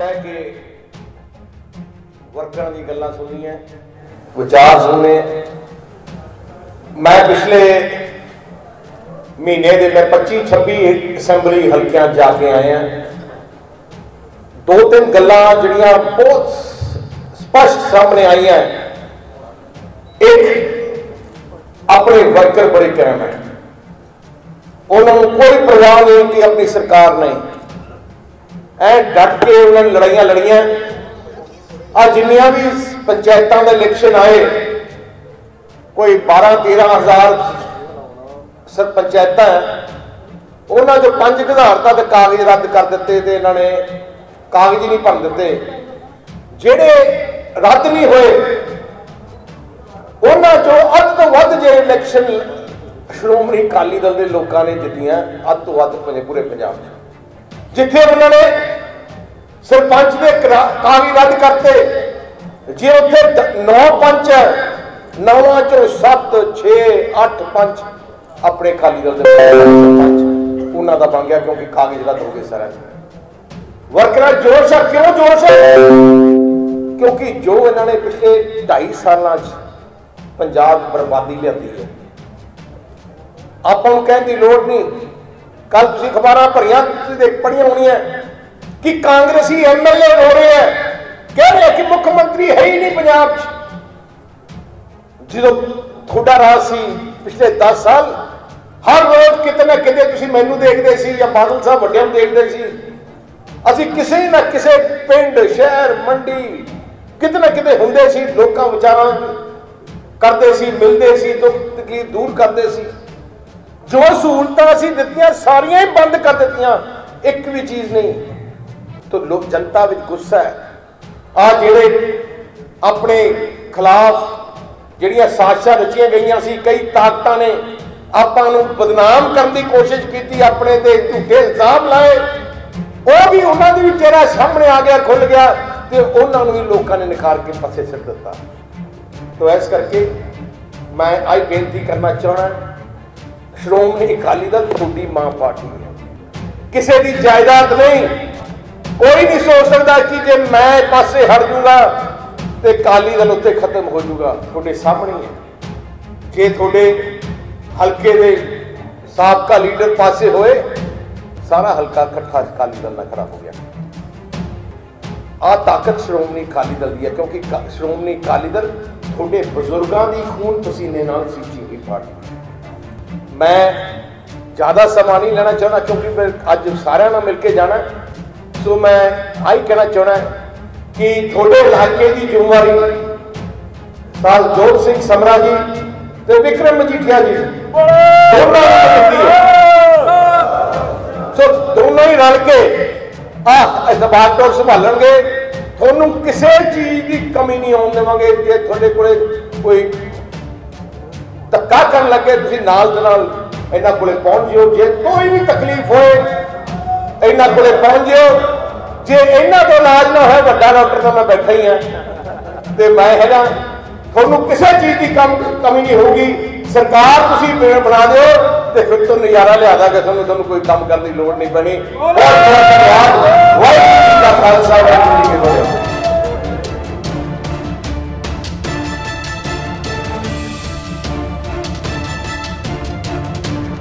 ਹੈ ਕਿ ਵਰਕਰਾਂ ਦੀ ਗੱਲਾਂ ਸੁਣੀਆਂ ਵਿਚਾਰ ਸੁਣੇ ਮੈਂ ਪਿਛਲੇ ਮਹੀਨੇ ਦੇ ਮੈਂ 25 26 ਅਸੈਂਬਲੀ ਹਲਕਿਆਂ ਜਾ ਕੇ ਆਇਆ। ਦੋ ਤਿੰਨ ਗੱਲਾਂ ਜਿਹੜੀਆਂ ਬਹੁਤ ਸਪਸ਼ਟ ਸਾਹਮਣੇ ਆਈਆਂ। ਇੱਕ, ਆਪਣੇ ਵਰਕਰ ਬੜੇ ਕਾਇਮ ਹੈ। ਉਹਨਾਂ ਨੂੰ ਕੋਈ ਪਰਵਾਹ ਨਹੀਂ ਕਿ ਆਪਣੀ ਸਰਕਾਰ ਨਹੀਂ। ਐ ਡਟ ਕੇ ਉਹਨਾਂ ਨੇ ਲੜਾਈਆਂ ਲੜੀਆਂ। ਆ ਜਿੰਨੀਆਂ ਵੀ ਪੰਚਾਇਤਾਂ ਦੇ ਇਲੈਕਸ਼ਨ ਆਏ, ਕੋਈ 12 13000 ਸਰ ਪੰਚਾਇਤਾਂ ਉਹਨਾਂ ਚੋਂ ਪੰਜ ਘਜ਼ਾਰਤਾ ਤੇ ਕਾਗਜ਼ ਰੱਦ ਕਰ ਦਿੱਤੇ ਤੇ ਇਹਨਾਂ ਨੇ ਕਾਗਜ਼ ਨਹੀਂ ਭਰ ਦਿੱਤੇ। ਜਿਹੜੇ ਰੱਦ ਨਹੀਂ ਹੋਏ, ਉਹਨਾਂ ਚੋਂ ਅੱਧ ਤੋਂ ਵੱਧ ਜੇ ਇਲੈਕਸ਼ਨ ਸ਼੍ਰੋਮਣੀ ਅਕਾਲੀ ਦਲ ਦੇ ਲੋਕਾਂ ਨੇ ਜਿੱਤੀਆਂ, ਅੱਧ ਤੋਂ ਵੱਧ ਪੰਜ- ਪੂਰੇ ਪੰਜਾਬ 'ਚ। ਜਿੱਥੇ ਉਹਨਾਂ ਨੇ ਸਰਪੰਚ ਦੇ ਕਾਗਜ਼ ਰੱਦ ਕਰਤੇ। ਜੇ ਉੱਥੇ ਨੌ ਪੰਚ ਹੈ, ਨੌਵਾਂ ਚੋਂ 7 6 8 ਪੰਚ ਆਪਣੇ ਖਾਲੀ ਦਲ ਦੇ ਸਰਪੰਚ ਉਹਨਾਂ ਦਾ ਬਣ ਗਿਆ ਕਿਉਂਕਿ ਕਾਗਜ਼ ਰੱਦ ਹੋ ਗਏ ਸਾਰਿਆਂ ਵਰਕਰਾਂ ਜੋਸ਼ ਹੈ ਕਿਉਂ ਜੋਸ਼ ਹੈ ਕਿਉਂਕਿ ਜੋ ਇਹਨਾਂ ਨੇ ਪਿਛਲੇ 2.5 ਸਾਲਾਂ 'ਚ ਪੰਜਾਬ ਬਰਬਾਦੀ ਲਿਆਂਦੀ ਹੈ। ਆਪਾਂ ਨੂੰ ਕਹਿਣ ਦੀ ਲੋੜ ਨਹੀਂ। ਕੱਲ ਤੁਸੀਂ ਖਬਰਾਂ ਭਰੀਆਂ, ਤੁਸੀਂ ਦੇਖ ਪੜੀਆਂ ਹੋਣੀਆਂ। ਕਿ ਕਾਂਗਰਸੀ ਐਮਐਲਏ ਰੋ ਰਹੇ ਹੈ। ਕਹਿ ਰਿਹਾ ਕਿ ਮੁੱਖ ਮੰਤਰੀ ਹੈ ਹੀ ਨਹੀਂ ਪੰਜਾਬ 'ਚ। ਜਦੋਂ ਤੁਹਾਡਾ ਰਾਜ ਸੀ ਪਿਛਲੇ 10 ਸਾਲ, ਹਰ ਰੋਜ਼ ਕਿਤੇ ਨਾ ਕਿਤੇ ਤੁਸੀਂ ਮੈਨੂੰ ਦੇਖਦੇ ਸੀ ਜਾਂ ਬਾਦਲ ਸਾਹਿਬ ਵੱਡਿਆਂ ਨੂੰ ਦੇਖਦੇ ਸੀ। ਅਸੀਂ ਕਿਸੇ ਨਾ ਕਿਸੇ ਪਿੰਡ, ਸ਼ਹਿਰ, ਮੰਡੀ ਕਿਤੇ ਨਾ ਕਿਤੇ ਹੁੰਦੇ ਸੀ, ਲੋਕਾਂ ਵਿਚਾਰਾਂ ਕਰਦੇ ਸੀ, ਮਿਲਦੇ ਸੀ, ਦੁੱਖ ਤਕਲੀਫ ਦੂਰ ਕਰਦੇ ਸੀ। ਜੋ ਸਹੂਲਤਾਂ ਅਸੀਂ ਦਿੱਤੀਆਂ, ਸਾਰੀਆਂ ਹੀ ਬੰਦ ਕਰ ਦਿੱਤੀਆਂ। ਇੱਕ ਵੀ ਚੀਜ਼ ਨਹੀਂ। ਤਾਂ ਲੋਕ ਜਨਤਾ ਵਿੱਚ ਗੁੱਸਾ ਹੈ। ਆ ਜਿਹੜੇ ਆਪਣੇ ਖਿਲਾਫ ਜਿਹੜੀਆਂ ਸਾਜ਼ਿਸ਼ਾਂ ਰਚੀਆਂ ਗਈਆਂ ਸੀ, ਕਈ ਤਾਕਤਾਂ ਨੇ ਆਪਾਂ ਨੂੰ ਬਦਨਾਮ ਕਰਨ ਦੀ ਕੋਸ਼ਿਸ਼ ਕੀਤੀ, ਆਪਣੇ ਤੇ ਝੂਠੇ ਇਲਜ਼ਾਮ ਲਾਏ। ਉਹ ਵੀ ਉਹਨਾਂ ਦੀ ਵੀ ਚਿਹਰਾ ਸਾਹਮਣੇ ਆ ਗਿਆ ਖੁੱਲ ਗਿਆ ਤੇ ਉਹਨਾਂ ਨੂੰ ਵੀ ਲੋਕਾਂ ਨੇ ਨਿਖਾਰ ਕੇ ਪਾਸੇ ਸਿੱਟ ਦਿੱਤਾ। ਤੋ ਇਸ ਕਰਕੇ ਮੈਂ ਆਈ ਬੇਨਤੀ ਕਰਨਾ ਚਾਹਣਾ ਸ਼੍ਰੋਮਣੀ ਅਕਾਲੀ ਦਲ ਤੁਹਾਡੀ ਮਾਂ ਪਾਰਟੀ ਹੈ। ਕਿਸੇ ਦੀ ਜਾਇਦਾਦ ਨਹੀਂ ਕੋਈ ਨਹੀਂ ਸੋਚ ਸਕਦਾ ਕਿ ਜੇ ਮੈਂ ਪਾਸੇ ਹਟ ਜੂਗਾ ਤੇ ਅਕਾਲੀ ਦਲ ਉੱਤੇ ਖਤਮ ਹੋ ਜੂਗਾ। ਤੁਹਾਡੇ ਸਾਹਮਣੇ ਹੈ ਜੇ ਤੁਹਾਡੇ ਹਲਕੇ ਦੇ ਸਾਬਕਾ ਲੀਡਰ ਪਾਸੇ ਹੋਏ, ਸਾਰਾ ਹਲਕਾ ਇਕੱਠਾ ਅਕਾਲੀ ਦਲ ਨਾਲ ਖਰਾਬ ਹੋ ਗਿਆ। ਆ ਤਾਕਤ ਸ਼੍ਰੋਮਣੀ ਅਕਾਲੀ ਦਲ ਦੀ ਹੈ, ਕਿਉਂਕਿ ਸ਼੍ਰੋਮਣੀ ਅਕਾਲੀ ਦਲ ਤੁਹਾਡੇ ਬਜ਼ੁਰਗਾਂ ਦੀ ਖੂਨ ਪਸੀਨੇ ਨਾਲ ਸੀਚੀ ਹੋਈ ਪਾਰਟੀ ਮੈਂ ਜ਼ਿਆਦਾ ਸਮਾਂ ਨਹੀਂ ਲੈਣਾ ਚਾਹੁੰਦਾ, ਕਿਉਂਕਿ ਮੈਂ ਅੱਜ ਸਾਰਿਆਂ ਨਾਲ ਮਿਲ ਕੇ ਜਾਣਾ ਸੋ ਮੈਂ ਆਈ ਕਹਿਣਾ ਚਾਹੁੰਦਾ ਕਿ ਤੁਹਾਡੇ ਇਲਾਕੇ ਦੀ ਜ਼ਿੰਮੇਵਾਰੀ ਸਰਜੋਤ ਸਿੰਘ ਸਮਰਾ ਜੀ ਤੇ ਵਿਕਰਮ ਮਜੀਠੀਆ ਜੀ। ਦੋਨਾਂ ਨੂੰ ਦਿੱਤੀ ਹੈ। ਸੋ ਦੋਨੋਂ ਹੀ ਰਲ ਕੇ ਆ ਇਤਬਾਰ ਤੋਂ ਸੰਭਾਲਣਗੇ। ਤੁਹਾਨੂੰ ਕਿਸੇ ਚੀਜ਼ ਦੀ ਕਮੀ ਨਹੀਂ ਆਉਣ ਦੇਵਾਂਗੇ ਜੇ ਤੁਹਾਡੇ ਕੋਲੇ ਕੋਈ ਧੱਕਾ ਕਰਨ ਲੱਗੇ ਤੁਸੀਂ ਨਾਲ ਦੇ ਨਾਲ ਇਹਨਾਂ ਕੋਲੇ ਪਹੁੰਚ ਜਿਓ। ਜੇ ਕੋਈ ਵੀ ਤਕਲੀਫ ਹੋਏ, ਇਹਨਾਂ ਕੋਲੇ ਪਹੁੰਚ ਜਿਓ। ਜੇ ਇਹਨਾਂ ਤੋਂ ਇਲਾਜ ਨਾ ਹੋਏ ਵੱਡਾ ਡਾਕਟਰ ਤਾਂ ਮੈਂ ਬੈਠਾ ਹੀ ਆ। ਤੇ ਮੈਂ ਹੈਗਾ ਤੁਹਾਨੂੰ ਕਿਸੇ ਚੀਜ਼ ਦੀ ਕਮ ਕਮੀ ਨਹੀਂ ਹੋਊਗੀ। ਸਰਕਾਰ ਤੁਸੀਂ ਬ- ਬਣਾ ਦਿਓ ਤੇ ਫਿਰ ਤੋਂ ਨਜ਼ਾਰਾ ਲਿਆ ਦਾਂਗੇ ਤੁਹਾਨੂੰ। ਤੁਹਾਨੂੰ ਕੋਈ ਕੰਮ ਕਰਨ ਦੀ ਲੋੜ ਨਹੀਂ ਪੈਣੀ। ਬਹੁਤ ਬਹੁਤ ਧੰਨਵਾਦ ਵਾਹਿਗੁਰੂ ਜੀ ਦਾ ਖਾਲਸਾ ਵਾਹਿਗੁਰੂ ਜੀ ਕੀ ਫਤਿਹ।